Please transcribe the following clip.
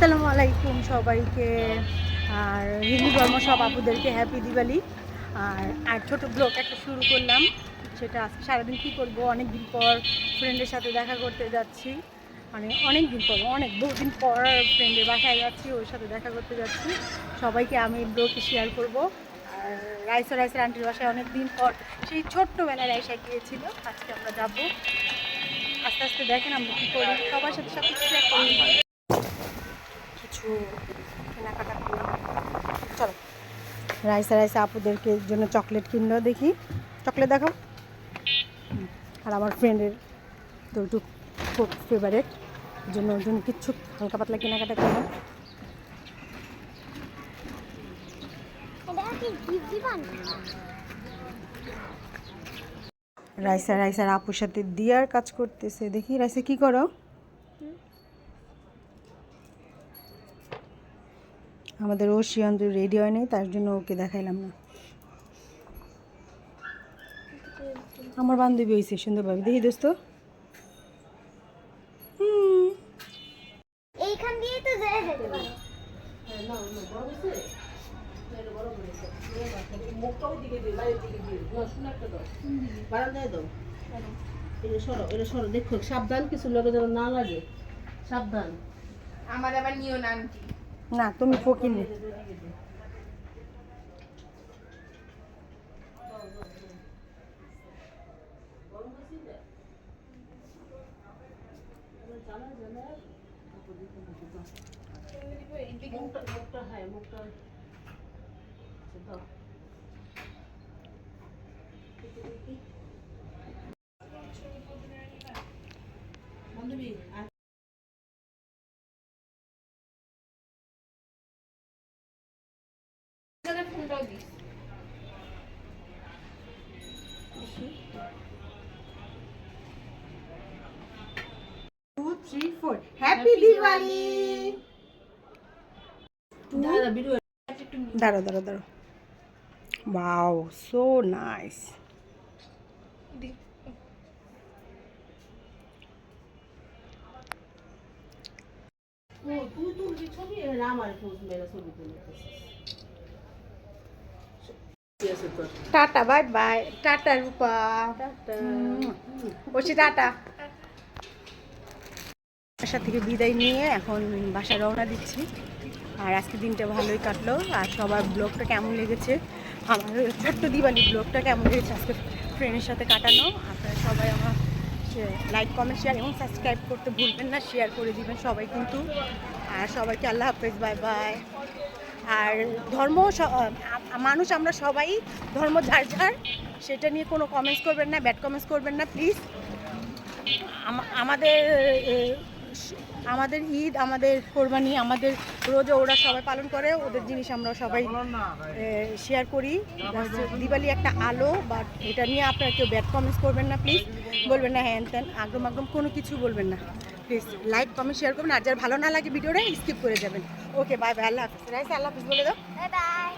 আসসালামু আলাইকুম সবাইকে। আর হিন্দু ধর্ম সব আপুদেরকে হ্যাপি দিওয়ালি। আর আর ছোটো ব্লগ একটা শুরু করলাম। সেটা আজকে সারাদিন কী করব? অনেক দিন পর ফ্রেন্ডের সাথে দেখা করতে যাচ্ছি। মানে অনেক দিন পর, অনেক বহুদিন পর ফ্রেন্ডের বাসায় যাচ্ছি, ওর সাথে দেখা করতে যাচ্ছি। সবাইকে আমি ব্লগে শেয়ার করব। আর রাইসা, রাইসার আন্টির বাসায় অনেক দিন পর, সেই ছোট্টবেলায় রাইসা গিয়েছিল। আজকে আমরা যাব। আস্তে আস্তে দেখেন আমরা কী করি। সবার সাথে সব কিছু শেয়ার করি। কিছু কেনাকাটা করলাম চলো। রাইসা রাইসা আপুদেরকে জন্য চকলেট কিনলো দেখি। চকলেট দেখাও। আর আমার ফ্রেন্ডের তো একটু খুব ফেভারেট জন্য ওর জন্য কিচ্ছু হালকা পাতলা কেনাকাটা করলাম। রাইসা রাইসার আপুর সাথে দিয়ার কাজ করতেছে। দেখি রাইসা কি করো? আমাদের ও শিয়ন্ত রেডি হয়নি তার জন্য ওকে দেখাইলাম না। আমার বান্ধবী হয়েছে সুন্দরভাবে। দেখি দোস্ত। এইখান দিয়েই তো যেতে পারে। বারান্দায় দাও এটা সরো এটা সরো দেখো সাবধান কিছু লোকে যেন না লাগে সাবধান আমার আবার নিও না আন্টি। না তুমি ফকিনি বান্ধবী আর ফোনটাও দিস হ্যাপি দিওয়ালি দাঁড়ো দাঁড়ো দাঁড়ো ওয়াও সো নাইস তুই তুলবি ছবি? আমার পোজ মেরে ছবি তুলে আছে তোর tata bye bye. Tata Rupa. বসি টাটা। বাসা থেকে বিদায় নিয়ে এখন বাসায় রওনা দিচ্ছি। আর আজকে দিনটা ভালোই কাটলো। আর সবার ব্লগটা কেমন লেগেছে? আমার ছোট্ট দিওয়ালি ব্লগটা কেমন লেগেছে? আজকে ফ্রেন্ডের সাথে কাটানো। আপনারা সবাই আমার লাইক কমেন্ট শেয়ার এবং সাবস্ক্রাইব করতে ভুলবেন না। শেয়ার করে দিবেন সবাই কিন্তু। আর সবাইকে আল্লাহ হাফেজ বাই বাই। আর ধর্ম মানুষ আমরা সবাই, ধর্ম যার যার, সেটা নিয়ে কোনো কমেন্টস করবেন না ব্যাড কমেন্টস করবেন না প্লিজ আমাদের আমাদের ঈদ, আমাদের কোরবানি, আমাদের রোজা ওরা সবাই পালন করে, ওদের জিনিস আমরা সবাই শেয়ার করি। দিওয়ালি একটা আলো বা এটা নিয়ে আপনারা কেউ ব্যাড কমেন্টস করবেন না প্লিজ বলবেন না, হ্যান ত্যান, আগ্রম আগ্রম কোনো কিছু বলবেন না প্লিজ লাইক কমেন্ট শেয়ার করবেন, আর যার ভালো না লাগে ভিডিওটা স্কিপ করে যাবেন। ওকে বাই বাই আল্লাহ হাফিজ। রাইস, আল্লাহ হাফিজ বলে দাও। বাই